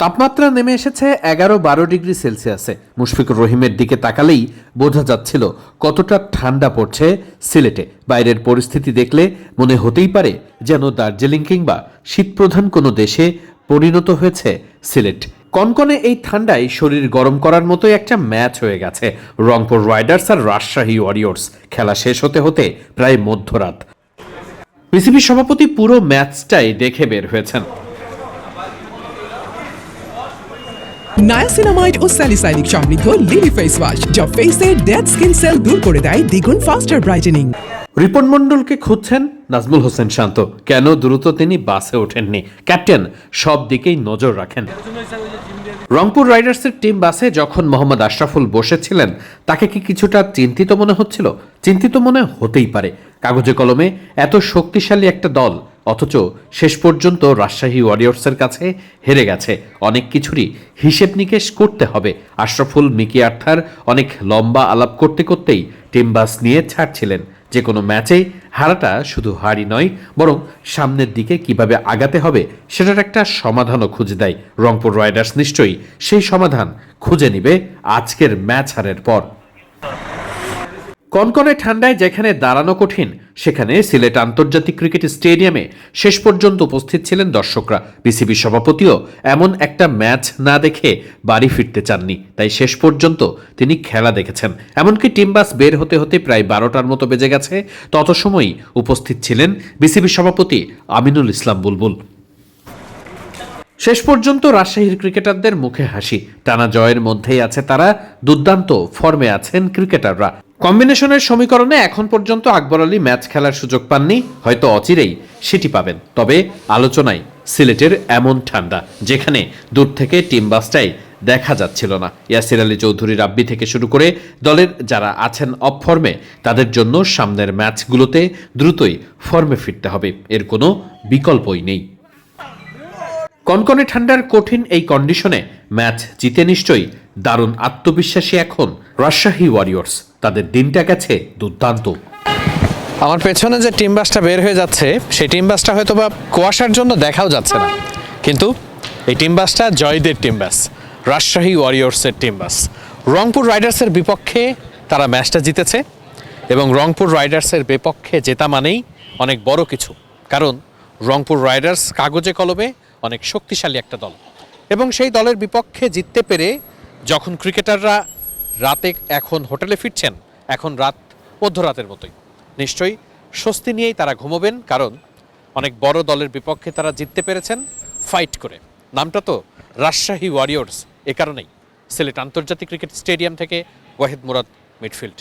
তাপমাত্রা নেমে এসেছে এগারো বারো ডিগ্রি সেলসিয়াসে। মুশফিকুর রহিমের দিকে তাকালেই বোঝা যাচ্ছিল কতটা ঠান্ডা পড়ছে সিলেটে। বাইরের পরিস্থিতি দেখলে মনে হতেই পারে যেন দার্জিলিং কিংবা শীতপ্রধান কোনো দেশে পরিণত হয়েছে সিলেট। কনকনে এই ঠান্ডায় শরীর গরম করার মতোই একটা ম্যাচ হয়ে গেছে। রংপুর রাইডার্স আর রাজশাহী ওয়ারিয়র্স। খেলা শেষ হতে হতে প্রায় মধ্যরাত। বিসিবি সভাপতি পুরো ম্যাচটাই দেখে বের হয়েছেন। নায়াসিনামাইড ও স্যালিসাইনিক সমৃদ্ধ লিলি ফেস ওয়াশ যা ফেসের ডেড স্কিন সেল দূর করে দেয় দ্বিগুণ ফাস্টার ব্রাইটেনিং রিপন মণ্ডলকে খুঁজছেন? নাজমুল হোসেন শান্ত। কেন দ্রুত তিনি বাসে ওঠেননি? ক্যাপ্টেন, সব দিকেই নজর রাখেন। রংপুর রাইডার্সের টিম বাসে যখন মোহাম্মদ আশরাফুল বসেছিলেন, তাকে কি কিছুটা চিন্তিত মনে হচ্ছিল? চিন্তিত মনে হতেই পারে। কাগজে কলমে, এত শক্তিশালী একটা দল অথচ শেষ পর্যন্ত রাজশাহী ওয়ারিয়র্সের কাছে হেরে গেছে। অনেক কিছুরই হিসেব নিকেশ করতে হবে। আশরাফুল, মিকি আর্থার অনেক লম্বা আলাপ করতে করতেই টিম বাস নিয়ে ছাড়ছিলেন। যে কোনো ম্যাচেই হারাটা শুধু হারই নয়, বরং সামনের দিকে কীভাবে আগাতে হবে সেটার একটা সমাধানও খুঁজে দেয়। রংপুর রাইডার্স নিশ্চয়ই সেই সমাধান খুঁজে নিবে আজকের ম্যাচ হারের পর। কনকনে ঠান্ডায় যেখানে দাঁড়ানো কঠিন, সেখানে সিলেট আন্তর্জাতিক ক্রিকেট স্টেডিয়ামে শেষ পর্যন্ত উপস্থিত ছিলেন দর্শকরা। বিসিবি সভাপতিও এমন একটা ম্যাচ না দেখে বাড়ি ফিরতে চাননি, তাই শেষ পর্যন্ত তিনি খেলা দেখেছেন। এমনকি টিম বাস বের হতে হতে প্রায় বারোটার মতো বেজে গেছে। তত সময়ই উপস্থিত ছিলেন বিসিবি সভাপতি আমিনুল ইসলাম বুলবুল। শেষ পর্যন্ত রাজশাহীর ক্রিকেটারদের মুখে হাসি। টানা জয়ের মধ্যেই আছে তারা, দুর্দান্ত ফর্মে আছেন ক্রিকেটাররা। কম্বিনেশনের সমীকরণে এখন পর্যন্ত আকবর আলী ম্যাচ খেলার সুযোগ পাননি, হয়তো অচিরেই সেটি পাবেন। তবে আলোচনায় সিলেটের এমন ঠান্ডা, যেখানে দূর থেকে টিম বাসটাই দেখা যাচ্ছিল না। ইয়াসির আলী চৌধুরী রাব্বি থেকে শুরু করে দলের যারা আছেন অফ ফর্মে, তাদের জন্য সামনের ম্যাচগুলোতে দ্রুতই ফর্মে ফিরতে হবে। এর কোনো বিকল্পই নেই। কনকনে ঠান্ডার কঠিন এই কন্ডিশনে ম্যাচ জিতে নিশ্চয়ই দারুণ আত্মবিশ্বাসী এখন রাজশাহী ওয়ারিয়র্স। তাদের দিনটা গেছে দুর্দান্ত। আমার পেছনে যে টিম বাসটা বের হয়ে যাচ্ছে, সেই টিম বাসটা হয়তো বা কুয়াশার জন্য দেখাও যাচ্ছে না। কিন্তু এই টিম বাসটা জয়দের টিম বাস, রাজশাহী ওয়ারিয়র্সের টিম বাস। রংপুর রাইডার্সের বিপক্ষে তারা ম্যাচটা জিতেছে এবং রংপুর রাইডার্সের বিপক্ষে জেতা মানেই অনেক বড় কিছু। কারণ রংপুর রাইডার্স কাগজে কলমে অনেক শক্তিশালী একটা দল। এবং সেই দলের বিপক্ষে জিততে পেরে যখন ক্রিকেটাররা রাতে এখন হোটেলে ফিরছেন, এখন রাত মধ্যরাতের মতোই। নিশ্চয়ই স্বস্তি নিয়েই তারা ঘুমোবেন, কারণ অনেক বড় দলের বিপক্ষে তারা জিততে পেরেছেন ফাইট করে। নামটা তো রাজশাহী ওয়ারিয়র্স, এ কারণেই। সিলেট আন্তর্জাতিক ক্রিকেট স্টেডিয়াম থেকে ওয়াহিদ মুরাদ, মিডফিল্ড।